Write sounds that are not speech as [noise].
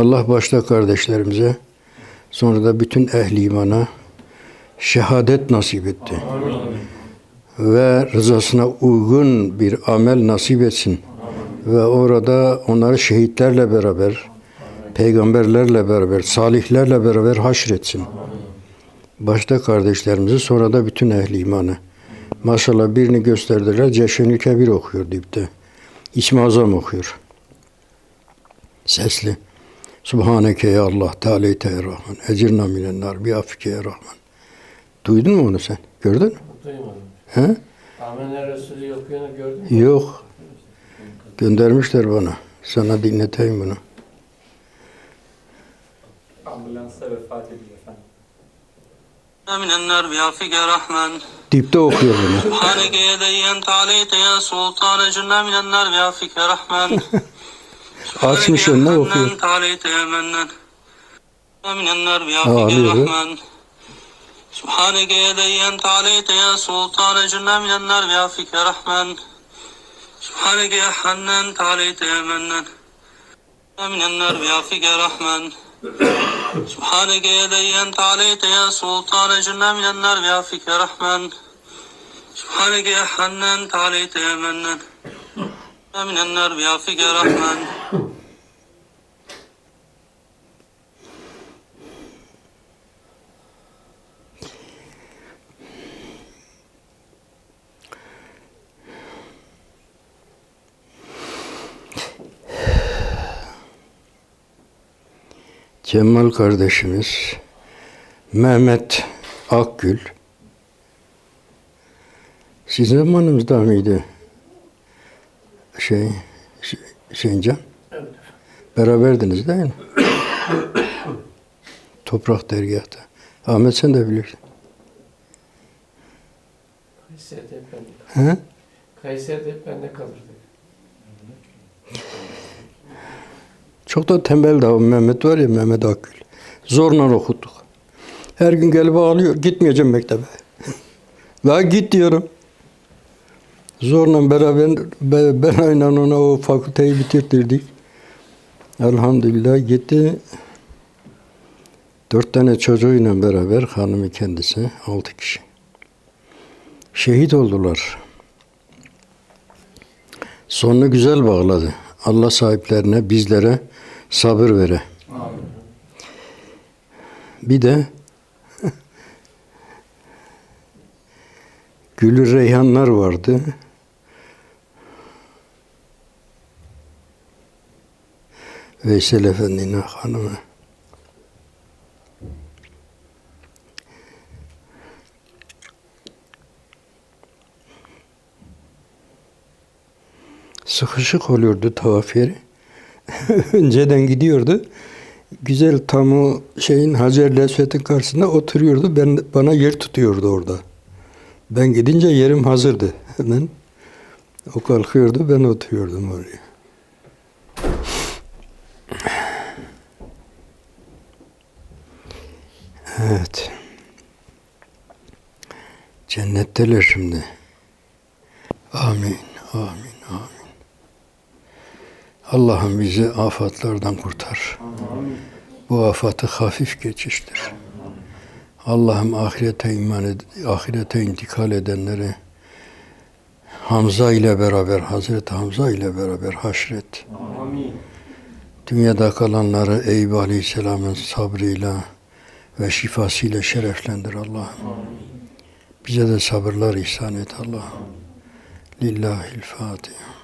Allah başta kardeşlerimize, sonra da bütün ehli imana şehadet nasip etti. Ve rızasına uygun bir amel nasip etsin. Ve orada onları şehitlerle beraber, peygamberlerle beraber, salihlerle beraber haşretsin. Başta kardeşlerimizi, sonra da bütün ehli imanı. Maşallah birini gösterdiler, Ceşenül Kebir okuyor dipte. İsmi Azam okuyor. Sesli. Subhaneke ya Allah, Tealeyte ya Rahman, Ecirna minennar, biafike ya Rahman. Duydun mu onu sen? Gördün mü? Duymadım. He? Amenna Resulü yokuyunu gördün mü? Yok. Göndermişler bana. Sana dinleteyim bunu. Ambulansa vefat ediyor efendim. Minennar biafike Rahman. Dipte okuyor bunu. Subhaneke yedeyyen Tealeyte ya Sultan, Ecirna minennar, biafike Rahman. [laughs] Açmış يا önüne حنان okuyor. تعاليت يا منان من النار بعفوك يا ağlıyor. رحمن سبحانك يا ديان تعاليت يا سلطان جنا من النار بعفوك يا رحمن سبحانك يا حنان تعاليت يا منان من النار بعفوك يا رحمن سبحانك يا ديان تعاليت يا سلطان جنا من النار بعفوك يا رحمن سبحانك يا حنان تعاليت يا منان من النار بعفوك يا رحمن Cemal kardeşimiz Mehmet Akgül sizin zamanınızda mıydı? Şey, şey Şencan? Evet. Beraberdiniz değil mi? [coughs] Toprak dergahta. Ahmet sen de bilirsin. Kayseri'de hep bende. He? Kayseri'de hep bende kalırdı. Çok da tembel daha Mehmet var ya Mehmet Akgül. Zorla okuttuk. Her gün gelip ağlıyor. Gitmeyeceğim mektebe. Daha git diyorum. Zorla beraber be- ben aynen ona o fakülteyi bitirtirdik. Elhamdülillah gitti. Dört tane çocuğuyla beraber hanımı kendisi altı kişi. Şehit oldular. Sonunu güzel bağladı. Allah sahiplerine, bizlere sabır vere. Bir de [laughs] Gülü Reyhanlar vardı. Veysel Efendi'nin hanımı. Sıkışık oluyordu tavaf yeri. [laughs] Önceden gidiyordu. Güzel tam şeyin Hacer Lesvet'in karşısında oturuyordu. Ben bana yer tutuyordu orada. Ben gidince yerim hazırdı [laughs] hemen. O kalkıyordu, ben oturuyordum oraya. Evet. Cennetteler şimdi. Amin, amin, amin. Allah'ım bizi afatlardan kurtar. Bu afatı hafif geçiştir. Allah'ım ahirete iman ed- ahirete intikal edenleri Hamza ile beraber, Hazreti Hamza ile beraber haşret. Amin. Dünyada kalanları Eyüp Aleyhisselam'ın sabrıyla ve şifasıyla şereflendir Allah'ım. Bize de sabırlar ihsan et Allah'ım. Lillahil Fatiha.